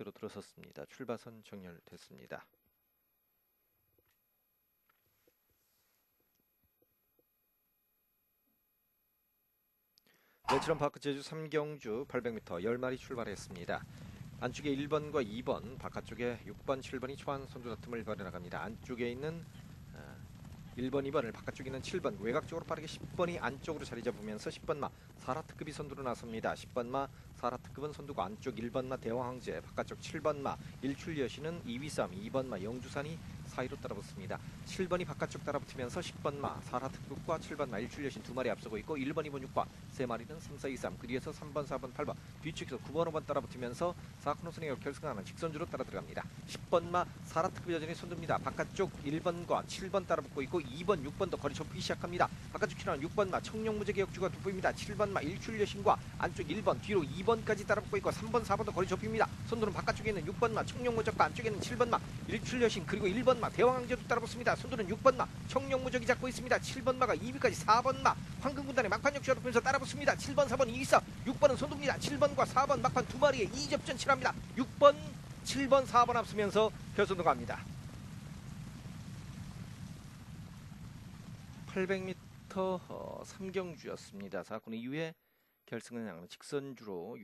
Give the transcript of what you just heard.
그대로 들어섰습니다. 출발선 정렬됐습니다. 내처럼 파크 제주 삼경주 800m 10마리 출발했습니다. 안쪽에 1번과 2번, 바깥쪽에 6번, 7번이 초안 선두 다툼을 벌여 나갑니다. 안쪽에 있는 어, 1번, 2번을 바깥쪽에 있는 7번 외곽 쪽으로 빠르게 10번이 안쪽으로 자리 잡으면서 10번 마 사라특급이 선두로 나섭니다. 10번 마 사라특급은 선두고 안쪽 1번 마 대왕항제 바깥쪽 7번 마 일출여신은 2위 싸움 2번 마 영주산이 사이로 따라붙습니다. 7번이 바깥쪽 따라붙으면서 10번 마 사라 특급과 7번 마 일출 여신 두 마리 앞서고 있고 1번, 2번, 6번 세 마리는 3, 4, 2, 3 그 뒤에서 3번, 4번, 8번 뒤쪽에서 9번, 5번 따라붙으면서 사크노선의 결승하는 직선주로 따라 들어갑니다. 10번 마 사라 특급 여전히 선두입니다. 바깥쪽 1번과 7번 따라붙고 있고 2번, 6번도 거리 좁히기 시작합니다. 바깥쪽 치는 6번 마 청룡무적의 역주가 돋보입니다. 7번 마 일출 여신과 안쪽 1번 뒤로 2번까지 따라붙고 있고 3번, 4번도 거리 좁힙니다. 선두는 바깥쪽에 있는 6번 마 청룡무적과 안쪽에 있는 7번 마 일출 여신 그리고 1번 마 대왕항제도 따라붙습니다. 선두는 6번마 청룡무적이 잡고 있습니다. 7번마가 2위까지 4번마 황금군단의 막판 역주가 돋보면서 따라붙습니다. 7번, 4번 2위 싸 6번은 선두입니다. 7번과 4번 막판 두 마리의 2접전 칠합니다. 6번, 7번, 4번 앞서면서 결선도 갑니다. 800m 어, 삼경주였습니다. 사건 이후에 결승은 직선주로